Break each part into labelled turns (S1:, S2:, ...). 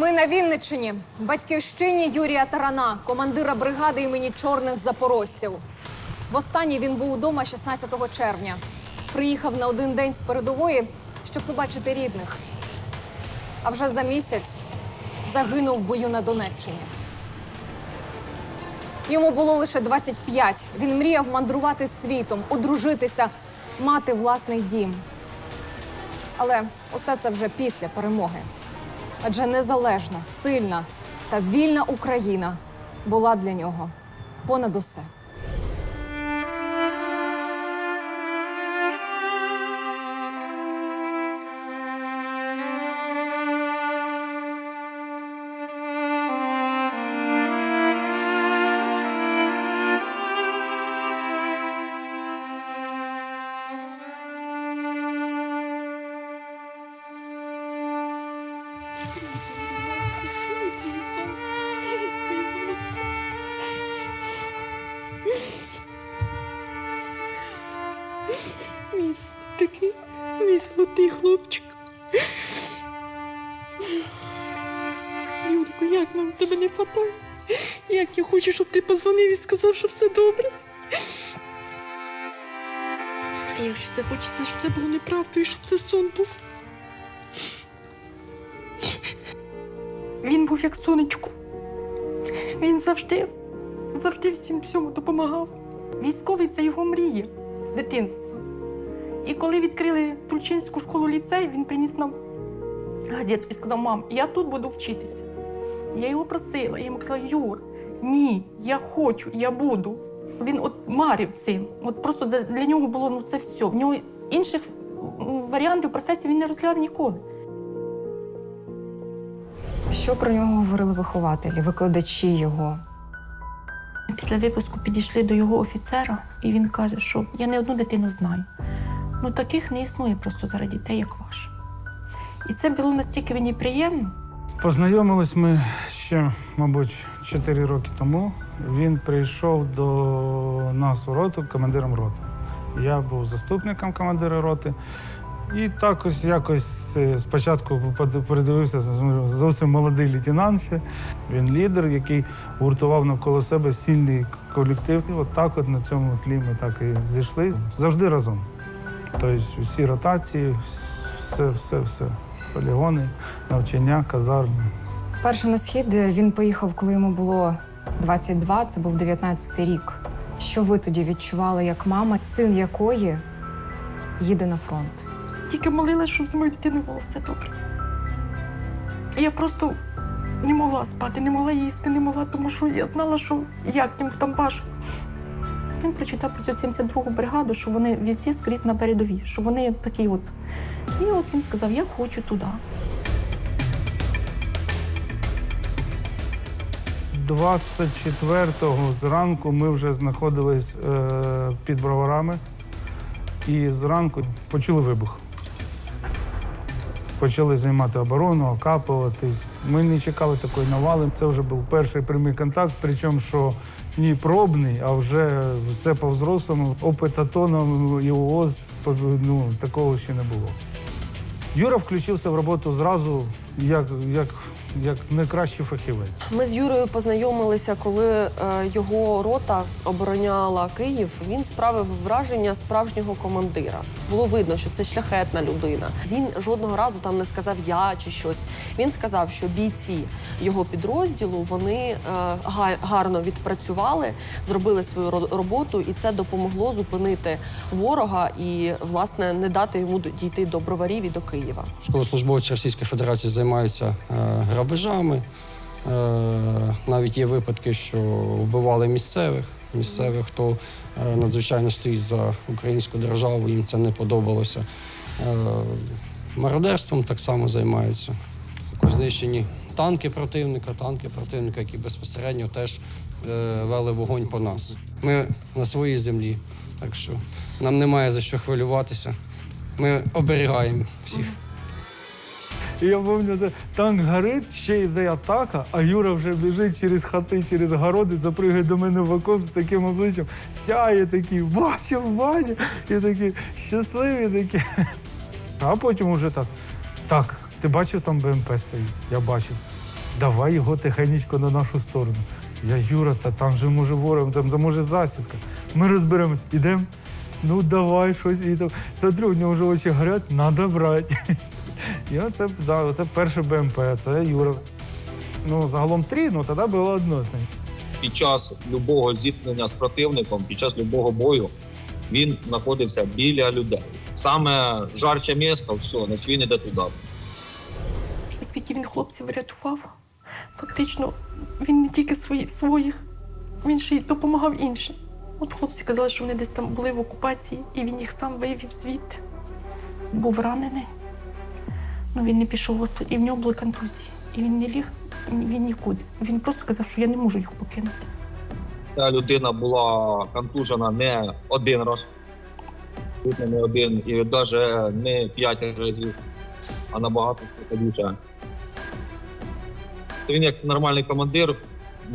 S1: Ми на Вінниччині, батьківщині Юрія Тарана, командира бригади імені чорних запорожців. Востаннє він був удома 16 червня. Приїхав на один день з передової, щоб побачити рідних. А вже за місяць загинув в бою на Донеччині. Йому було лише 25. Він мріяв мандрувати світом, одружитися, мати власний дім. Але усе це вже після перемоги. Адже незалежна, сильна та вільна Україна була для нього понад усе.
S2: Золотий хлопчик. Юрику, як нам тебе не хватає? Як я хочу, щоб ти позвонив і сказав, що все добре. Як же це хочеться, щоб це було неправдою, щоб це сон був. Він був як сонечко. Він завжди, завжди всім всьому допомагав. Військовий це його мрія з дитинства. І коли відкрили Тульчинську школу ліцей, він приніс нам газету і сказав: мам, я тут буду вчитися. Я його просила, я йому казала, Юр, ні, я хочу, я буду. Він от марив цим. От просто для нього було ну, це все. В нього інших варіантів професії він не розглядав ніколи.
S1: Що про нього говорили вихователі, викладачі його?
S2: Після випуску підійшли до його офіцера, і він каже, що я не одну дитину знаю. Ну таких не існує просто зараз дітей, як ваш. І це було настільки мені приємно.
S3: Познайомились ми ще, мабуть, 4 роки тому. Він прийшов до нас у роту командиром роти. Я був заступником командира роти. І так ось якось е, спочатку передивився зовсім молодий лейтенант ще. Він лідер, який гуртував навколо себе сильний колектив. І от так от на цьому тлі ми так і зійшли. Завжди разом. Тобто всі ротації, все, все, все. Полігони, навчання, казарми.
S1: Перше на схід він поїхав, коли йому було 22, це був 19-й рік. Що ви тоді відчували як мама, син якої їде на фронт?
S2: Тільки молилась, щоб з моєю дитиною було все добре. Я просто не могла спати, не могла їсти, не могла, тому що я знала, що як їм там важко. Він прочитав про цю 72-гу бригаду, що вони везде скрізь на передовій, що вони такі от. І от він сказав: я хочу туди.
S3: 24-го зранку ми вже знаходились е, під броварами, і зранку почули вибух. Почали займати оборону, окапуватись. Ми не чекали такої навали. Це вже був перший прямий контакт, причому що не пробний, а вже все по-взрослому. Опит атоном і ООС ну, такого ще не було. Юра включився в роботу зразу як, як, як найкращий фахівець.
S4: Ми з Юрою познайомилися, коли е, його рота обороняла Київ. Він справив враження справжнього командира. Було видно, що це шляхетна людина. Він жодного разу там не сказав я чи щось. Він сказав, що бійці його підрозділу вони е, гарно відпрацювали, зробили свою роботу, і це допомогло зупинити ворога і власне не дати йому дійти до броварів і до Києва.
S5: Військовослужбовці Російської Федерації займаються е, грабежами. Е, навіть є випадки, що вбивали місцевих. Місцевих, хто е, надзвичайно стоїть за українську державу, їм це не подобалося. Е, мародерством так само займаються. Знищені танки противника, танки противника, які безпосередньо теж вели вогонь по нас. Ми на своїй землі, так що нам немає за що хвилюватися. Ми оберігаємо всіх.
S3: І я пам'ятаю, танк горить, ще йде атака, а Юра вже біжить через хати, через городи, запригає до мене в окоп з таким обличчям, сяє такий, бачив, бачив, і такі щасливі такі. А потім уже так. Так, ти бачив, там БМП стоїть? Я бачив. давай його тихенечко на нашу сторону. Я Юра, та там же може ворог, там, там може засідка. Ми розберемось, ідемо. Ну давай щось. І там, смотрю, у нього вже очі горять, треба брати. І оце, да, оце перше БМП, це Юра. Ну, загалом три, ну тоді було одно.
S6: під час любого зіткнення з противником, під час любого бою, він знаходився біля людей. Саме жарче місто, все, значить він іде туди.
S2: Скільки він хлопців врятував, фактично він не тільки свої, своїх, він ще й допомагав іншим. От хлопці казали, що вони десь там були в окупації, і він їх сам вивів звідти. Був ранений. Ну, він не пішов в госпіталь, і в нього були контузії. І він не ліг, він нікуди. Він просто сказав, що я не можу їх покинути.
S6: Ця людина була контужена не один раз, не один, і навіть не п'ять разів, а набагато більше. Він як нормальний командир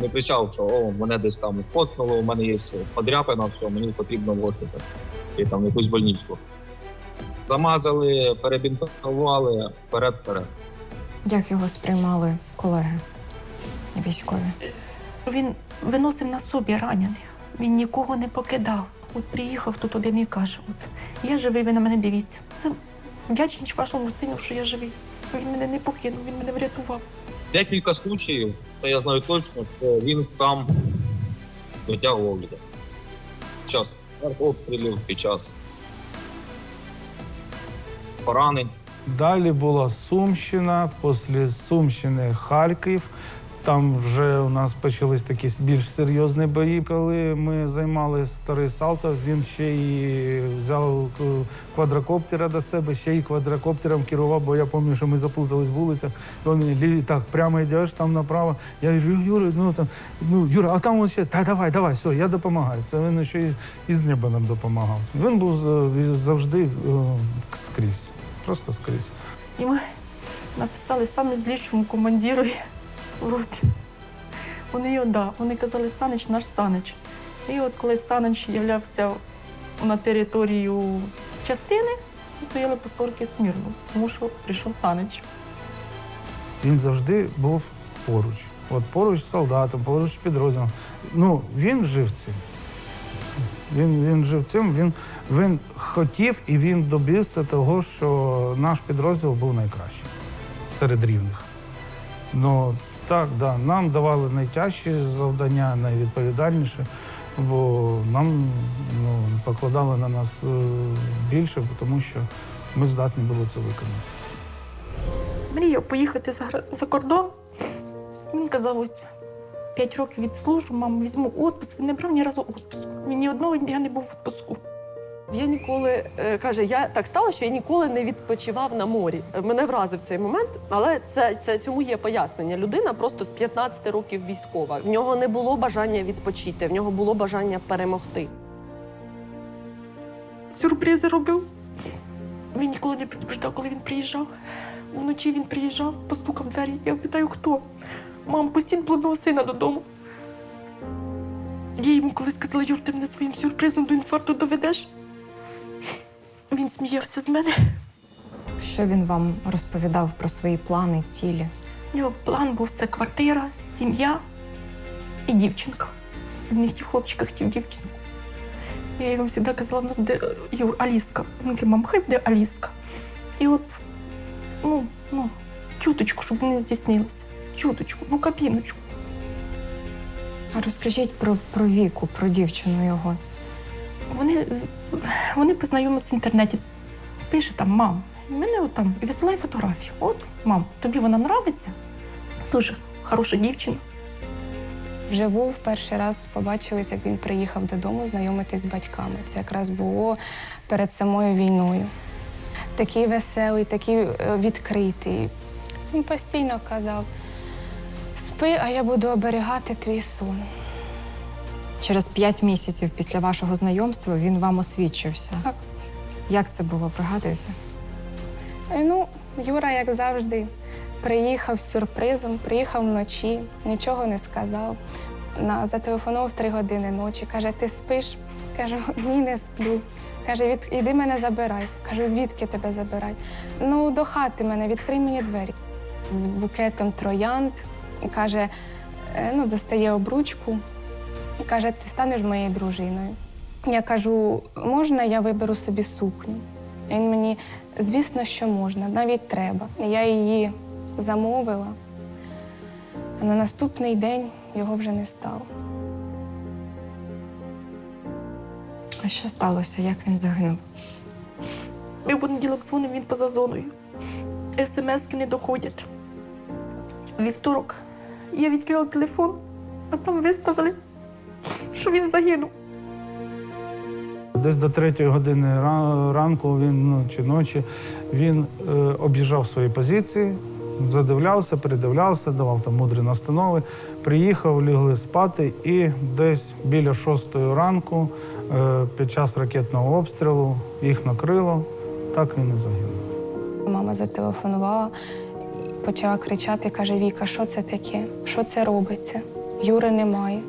S6: не кричав, що о, мене десь там коцнуло, у мене є подряпина, все, мені потрібно в госпіталь і там якусь больничку. Замазали, перебінтували, вперед-вперед.
S1: Як його сприймали колеги військові?
S2: Він виносив на собі ранених. Він нікого не покидав. От приїхав тут один і каже: От я живий, ви на мене дивіться. Це вдячність вашому сину, що я живий. Він мене не покинув, він мене врятував.
S6: Декілька случаїв, це я знаю точно, що він там витягував людей. Під час обстрілів, під час поранень.
S3: Далі була Сумщина, після Сумщини Харків. Там вже у нас почались такі більш серйозні бої. Коли ми займали старий Салтов, він ще й взяв квадрокоптера до себе, ще й квадрокоптером керував, бо я пам'ятаю, що ми заплутались в вулицях. І він мені ліві, так, прямо йдеш там направо. Я кажу, Юра, ну там, ну Юра, а там ще, та давай, давай, все, я допомагаю. Це він ще й із неба нам допомагав. Він був завжди е, скрізь, просто скрізь.
S2: І ми написали саме злішому командирові в роті. Вони його, да, вони казали, Санич наш Санич. І от коли Санич являвся на територію частини, всі стояли по сторки смірно, тому що прийшов Санич.
S3: Він завжди був поруч. От поруч з солдатом, поруч з підрозділом. Ну, він жив цим. Він, він жив цим, він, він хотів і він добився того, що наш підрозділ був найкращим серед рівних. Ну, так, да, нам давали найтяжчі завдання, найвідповідальніше, бо нам ну, покладали на нас е, більше, тому що ми здатні були це виконати.
S2: Мріяв поїхати за, за кордон. Він казав, ось п'ять років відслужу, мам, візьму відпуск. Він не брав ні разу відпуску. Він ні одного дня не був в відпуску.
S4: Я ніколи е, каже, я так стало, що я ніколи не відпочивав на морі. Мене вразив цей момент, але це, це цьому є пояснення. Людина просто з 15 років військова. В нього не було бажання відпочити, в нього було бажання перемогти.
S2: Сюрпризи робив. Він ніколи не предупреждав, коли він приїжджав. Вночі він приїжджав, постукав в двері. Я питаю, хто? Мам, постійно блудного сина додому. Я йому колись сказала, Юр, ти мене своїм сюрпризом до інфаркту доведеш. Він сміявся з мене.
S1: Що він вам розповідав про свої плани, цілі?
S2: У нього план був це квартира, сім'я і дівчинка. Він не хотів хлопчика, хотів дівчинку. Я йому завжди казала, в нас буде Юр, Аліска. Він каже, мам, хай буде Аліска. І от, ну, ну, чуточку, щоб не здійснилося. Чуточку, ну капіночку.
S1: А розкажіть про, про віку, про дівчину його.
S2: Вони, вони познайомилися в інтернеті. Пише там, мам, мене от там і висилає фотографію. От, мам, тобі вона нравиться? Дуже хороша дівчина.
S7: Вживу в перший раз побачились, як він приїхав додому знайомитись з батьками. Це якраз було перед самою війною. Такий веселий, такий е, відкритий. Він постійно казав: спи, а я буду оберігати твій сон.
S1: Через п'ять місяців після вашого знайомства він вам освідчився.
S7: Так.
S1: Як це було, пригадуєте?
S7: Ну, Юра, як завжди, приїхав з сюрпризом, приїхав вночі, нічого не сказав. На, зателефонував три години ночі. Каже, ти спиш? Кажу, ні, не сплю. Каже, від, іди мене забирай. Кажу, звідки тебе забирай? Ну, до хати мене, відкрий мені двері. З букетом троянд і каже: е, ну, достає обручку і каже: Ти станеш моєю дружиною. Я кажу, можна я виберу собі сукню? І Він мені, звісно, що можна, навіть треба. Я її замовила, а на наступний день його вже не стало.
S8: А що сталося? Як він загинув?
S2: Ми в понеділок дзвонимо, він поза зоною. СМСки не доходять. Вівторок я відкрила телефон, а там виставили, що він загинув.
S3: Десь до третьої години ранку він ну, чи ночі він е, об'їжджав свої позиції, задивлявся, передивлявся, давав там мудрі настанови. Приїхав, лігли спати, і десь біля шостої ранку, е, під час ракетного обстрілу, їх накрило. Так він і загинув.
S7: Мама зателефонувала, і почала кричати, каже: Віка, що це таке? Що це робиться? Юри немає.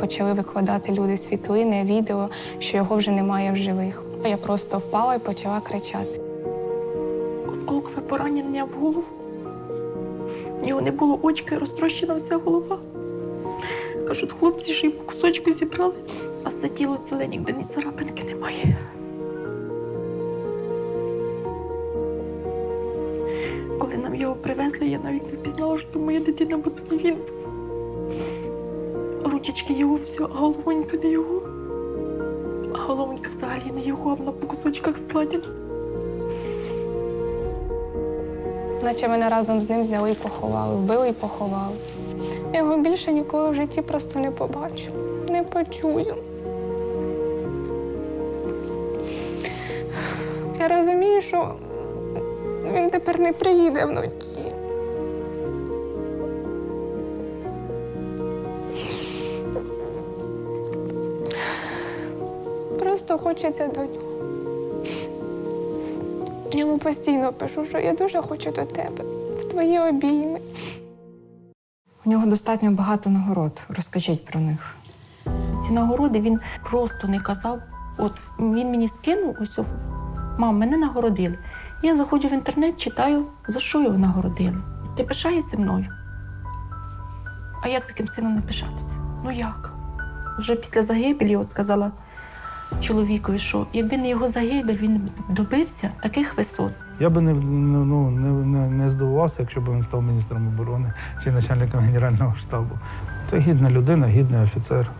S7: Почали викладати люди світлини, відео, що його вже немає в живих. Я просто впала і почала кричати.
S2: Осколкове поранення в голову. В нього не було очка, розтрощена вся голова. Кажуть, хлопці ж і по кусочку зібрали, а все тіло ціле ніде ні царапинки немає. Я навіть не пізнала, що моя дитина, бо то не він. Ручечки його все, а головонька не його. А головонька взагалі не його, а вона по кусочках складена.
S7: Наче мене разом з ним взяли і поховали, вбили і поховали. Його більше ніколи в житті просто не побачу, не почую. Я розумію, що він тепер не приїде вночі. Просто хочеться до нього. Я йому постійно пишу, що я дуже хочу до тебе, в твої обійми.
S8: У нього достатньо багато нагород. Розкажіть про них.
S2: ці нагороди він просто не казав. От він мені скинув ось мам, мене нагородили. Я заходжу в інтернет, читаю, за що його нагородили. Ти пишаєшся мною? А як таким сином не пишатися? Ну як? Вже після загибелі от казала чоловікові, що якби не його загибель, він добився таких висот.
S3: Я би не, ну, не, не, не здивувався, якщо б він став міністром оборони чи начальником генерального штабу. Це гідна людина, гідний офіцер.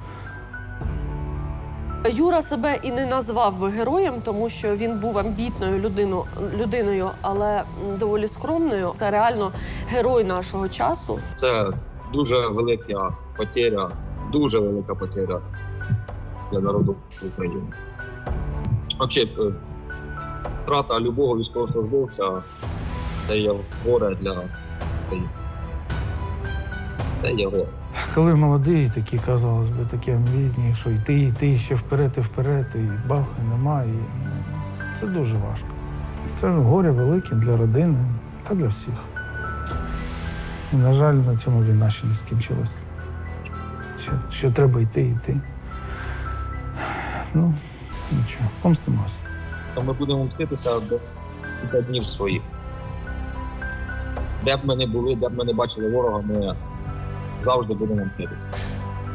S4: Юра себе і не назвав би героєм, тому що він був амбітною людину, людиною, але доволі скромною. Це реально герой нашого часу.
S6: Це дуже велика потеря, дуже велика потеря для народу України. Взагалі, е, втрата любого військовослужбовця це є горе для України. Це є горе.
S3: Коли молодий, такі, казалось би, такі амбітні, що йти, йти ще вперед і вперед, і бах, і нема. І, ну, це дуже важко. Це горе велике для родини та для всіх. І, на жаль, на цьому війна ще не скінчилась. Ще, ще треба йти, йти. Ну, нічого, помстимося.
S6: То ми будемо мститися до кілька днів своїх. Де б ми не були, де б ми не бачили ворога, ми завжди будемо мститися.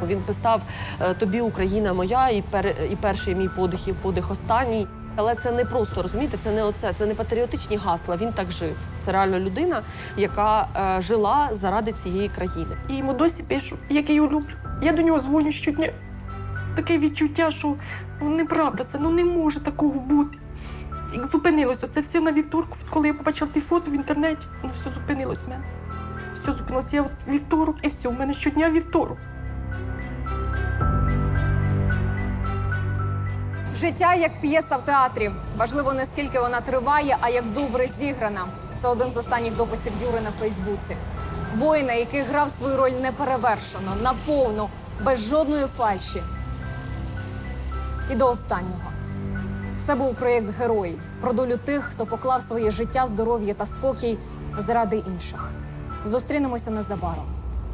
S4: Він писав е, Тобі Україна моя, і пер, і перший мій подих, і подих останній. Але це не просто розумієте, це не оце, це не патріотичні гасла. Він так жив. Це реально людина, яка е, жила заради цієї країни.
S2: І йому досі пишу, як я його люблю. Я до нього дзвоню щодня. Таке відчуття, що ну, неправда, це ну не може такого бути. Як зупинилося, це все на вівторку, коли я побачила ті фото в інтернеті, ну все зупинилось в мене. Все зупинилося. Я от вівторок і все, у мене щодня вівторок.
S1: Життя як п'єса в театрі. Важливо не скільки вона триває, а як добре зіграна. Це один з останніх дописів Юри на Фейсбуці. Воїна, який грав свою роль неперевершено, наповну, без жодної фальші. І до останнього. Це був проєкт Герої про долю тих, хто поклав своє життя, здоров'я та спокій заради інших. Зустрінемося незабаром.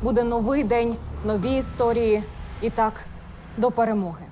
S1: Буде новий день, нові історії. І так, до перемоги.